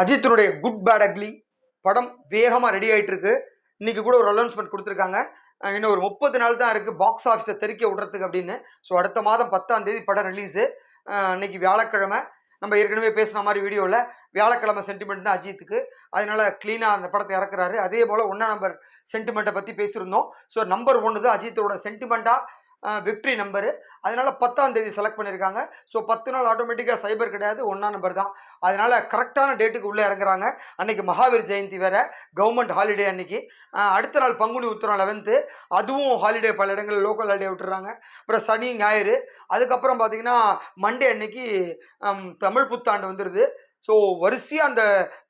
அஜித்தினுடைய good bad ugly படம் வேகமாக ready ஆகிட்டு இருக்கு இன்னைக்கு கூட ஒரு அனௌன்ஸ்மெண்ட் கொடுத்துருக்காங்க. இன்னும் ஒரு முப்பது நாள் தான் இருக்குது பாக்ஸ் ஆஃபீஸை தெறிக்க விடுறதுக்கு அப்படின்னு. ஸோ அடுத்த மாதம் பத்தாம் தேதி படம் ரிலீஸு இன்னைக்கு வியாழக்கிழமை. நம்ம ஏற்கனவே பேசின மாதிரி வீடியோவில் வியாழக்கிழமை சென்டிமெண்ட் தான் அஜித்துக்கு. அதனால க்ளீனாக அந்த படத்தை இறக்குறாரு. அதே போல் ஒன்றா நம்பர் சென்டிமெண்ட்டை பற்றி பேசியிருந்தோம். ஸோ நம்பர் ஒன்று தான் அஜித்தோட சென்டிமெண்ட்டாக விக்ட்ரி நம்பரு அதனால பத்தாம் தேதி செலக்ட் பண்ணியிருக்காங்க ஸோ பத்து நாள் ஆட்டோமேட்டிக்காக சைபர் கிடையாது. ஒன்றா நம்பர் தான். அதனால் கரெக்டான டேட்டுக்கு உள்ளே இறங்குறாங்க. அன்னைக்கு மகாவீர் ஜெயந்தி வேறு. கவர்மெண்ட் ஹாலிடே அன்னைக்கு. அடுத்த நாள் பங்குனி உத்திரம் லெவன்த்து அதுவும் ஹாலிடே பல இடங்களில் லோக்கல் ஹாலிடே விட்டுறாங்க. அப்புறம் சனி ஞாயிறு. அதுக்கப்புறம் பார்த்தீங்கன்னா மண்டே அன்னைக்கு தமிழ் புத்தாண்டு வந்துடுது ஸோ வரிசையாக அந்த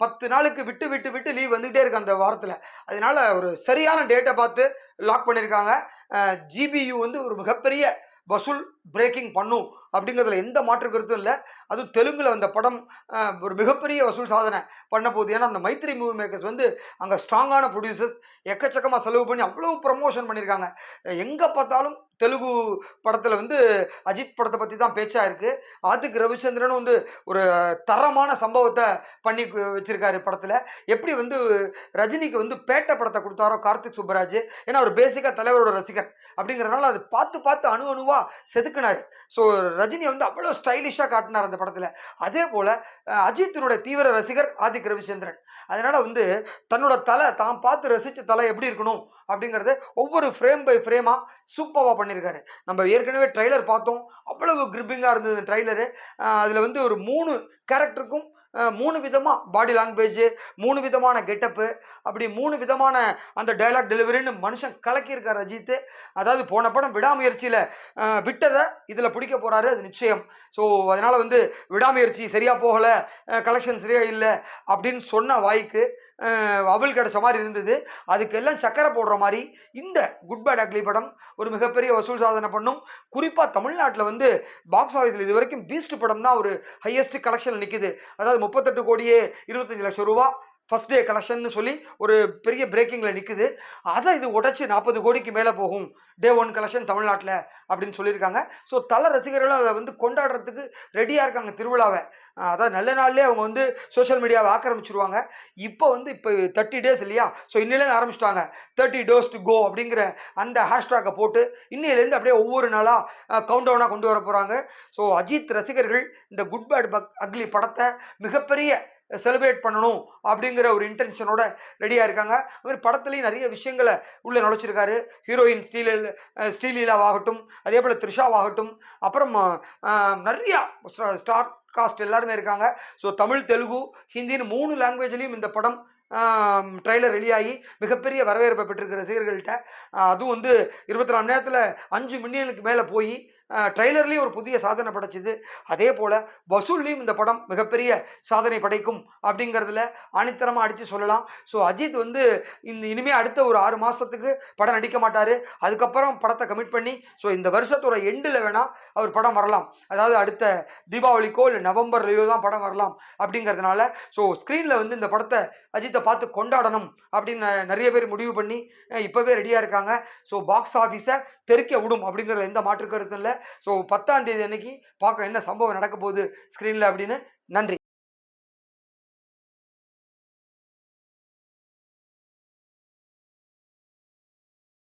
பத்து நாளுக்கு விட்டு விட்டு விட்டு லீவ் வந்துகிட்டே இருக்கு அந்த வாரத்தில். அதனால் ஒரு சரியான டேட்டை பார்த்து லாக் பண்ணியிருக்காங்க ஜிபியு வந்து ஒரு மிகப்பெரிய வசூல் பிரேக்கிங் பண்ணும். அப்படிங்கிறதுல எந்த மாற்று கருத்தும் இல்லை. அதுவும் தெலுங்கில் அந்த படம் ஒரு மிகப்பெரிய வசூல் சாதனை பண்ண போகுது. ஏன்னா அந்த மைத்ரி மூவி மேக்கர்ஸ் வந்து அங்கே ஸ்ட்ராங்கான ப்ரொடியூசர்ஸ் எக்கச்சக்கமாக செலவு பண்ணி அவ்வளோ ப்ரமோஷன் பண்ணியிருக்காங்க எங்கே பார்த்தாலும் தெலுங்கு படத்தில் வந்து அஜித் படத்தை பற்றி தான் பேச்சாக இருக்குது ஆதிக் ரவிச்சந்திரன் வந்து ஒரு தரமான சம்பவத்தை பண்ணி வச்சுருக்காரு படத்தில். எப்படி வந்து ரஜினிக்கு வந்து பேட்டை படத்தை கொடுத்தாரோ கார்த்திக் சுப்பராஜ். ஏன்னா அவர் பேசிக்காக தலைவரோட ரசிகர். அப்படிங்கிறனால அது பார்த்து பார்த்து அணு அணுவாக செதுக்குனார். ஸோ ரஜினி வந்து அவ்வளோ ஸ்டைலிஷாக காட்டினார் அந்த படத்தில். அதே போல் அஜித்தினுடைய தீவிர ரசிகர் ஆதிக் ரவிச்சந்திரன். அதனால் வந்து தன்னோட தலை தான் பார்த்து ரசித்த தலை எப்படி இருக்கணும் அப்படிங்கிறத ஒவ்வொரு ஃப்ரேம் பை ஃப்ரேமாக சூப்பராக பண்ணியிருக்காரு நம்ம ஏற்கனவே ட்ரைலர் பார்த்தோம். அவ்வளவு கிரிப்பிங்காக இருந்தது ட்ரைலரு அதில் வந்து ஒரு மூணு கேரக்டருக்கும் மூணு விதமாக பாடி லாங்குவேஜ் மூணு விதமான கெட்டப்பு அப்படி மூணு விதமான அந்த டைலாக் டெலிவரின்னு மனுஷன் கலக்கியிருக்கார் அஜித். அதாவது போன படம் விடாமுயற்சியில் விட்டதை இதில் பிடிக்க போகிறாரு அது நிச்சயம். ஸோ அதனால் வந்து விடாமுயற்சி சரியாக போகலை கலெக்ஷன் சரியாக இல்லை அப்படின்னு சொன்ன வாய்க்கு அவள் கிடச்ச கிடைச்ச மாதிரி இருந்தது. அதுக்கெல்லாம் சக்கரை போடுற மாதிரி இந்த குட் பேட் அக்லி படம் ஒரு மிகப்பெரிய வசூல் சாதனை பண்ணும். குறிப்பாக தமிழ்நாட்டில் வந்து பாக்ஸ் ஆஃபீஸில் இது வரைக்கும் பீஸ்ட் படம் தான் ஒரு ஹையஸ்ட் கலெக்ஷன் நிற்குது அதாவது முப்பத்தெட்டு கோடியே இருபத்தஞ்சு லட்சம் ரூபா ஃபஸ்ட் டே கலெக்ஷன் சொல்லி ஒரு பெரிய பிரேக்கிங்கில் நிற்குது அதை இது உடச்சி நாற்பது கோடிக்கு மேலே போகும். டே ஒன் கலெக்ஷன் தமிழ்நாட்டில் அப்படின்னு சொல்லியிருக்காங்க. ஸோ தல ரசிகர்களும் அதை வந்து கொண்டாடுறதுக்கு ரெடியாக இருக்காங்க திருவிழாவை. அதான் நல்ல நாள்லேயே அவங்க வந்து சோஷியல் மீடியாவை ஆக்கிரமிச்சிருவாங்க. இப்போ வந்து இப்போ தேர்ட்டி டேஸ் இல்லையா? ஸோ இன்னிலேருந்து ஆரம்பிச்சிட்டாங்க. தேர்ட்டி டோஸ் டு கோ அப்படிங்கிற அந்த ஹேஷ்டாகை போட்டு இன்னிலேருந்து அப்படியே ஒவ்வொரு நாளாக கவுண்ட் டவுனாக கொண்டு வர போகிறாங்க ஸோ அஜித் ரசிகர்கள் இந்த குட் பேட் பக் அக்லி படத்தை மிகப்பெரிய செலிப்ரேட் பண்ணணும் அப்படிங்கிற ஒரு இன்டென்ஷனோட ரெடியாக இருக்காங்க. அதுமாதிரி படத்துலேயும் நிறைய விஷயங்களை உள்ளே நுழைச்சிருக்காரு. ஹீரோயின் ஸ்ரீல ஸ்ரீலீலாவாகட்டும் அதே போல் த்ரிஷாவாகட்டும் அப்புறம் நிறையா ஸ்டார் காஸ்ட் எல்லாருமே இருக்காங்க. ஸோ தமிழ் தெலுங்கு ஹிந்தின்னு மூணு லாங்குவேஜ்லேயும் இந்த படம் ட்ரைலர் ரெடியாகி மிகப்பெரிய வரவேற்பை பெற்றிருக்கிற ரசிகர்கள்ட்ட அதுவும் வந்து இருபத்தி நாலு நேரத்தில் அஞ்சு மில்லியனுக்கு மேலே போய் ட்ரெய்லர்லேயும் ஒரு புதிய சாதனை படைச்சிது. அதே போல் வசூல்லையும் இந்த படம் மிகப்பெரிய சாதனை படைக்கும் அப்படிங்கிறதுல ஆணித்தரமாக அடித்து சொல்லலாம். ஸோ அஜித் வந்து இந்த இனிமேல் அடுத்த ஒரு ஆறு மாதத்துக்கு படம் நடிக்க மாட்டார். அதுக்கப்புறம் படத்தை கமிட் பண்ணி ஸோ இந்த வருஷத்தோட எண்டில் வேணால் அவர் படம் வரலாம். அதாவது அடுத்த தீபாவளிக்கோ இல்லை நவம்பர்லேயோ தான் படம் வரலாம் அப்படிங்கிறதுனால ஸோ ஸ்க்ரீனில் வந்து இந்த படத்தை அஜித் இதை பார்த்து கொண்டாடணும் அப்படின்னு நிறைய பேர் முடிவு பண்ணி இப்போவே ரெடியாக இருக்காங்க. ஸோ பாக்ஸ் ஆஃபீஸை தெறிக்க விடும். அப்படிங்கிறதுல எந்த மாற்று கருத்தும் இல்லை. ஸோ பத்தாம் தேதி அன்னைக்கு பார்க்க என்ன சம்பவம் நடக்க போகுது ஸ்க்ரீனில் அப்படின்னு நன்றி.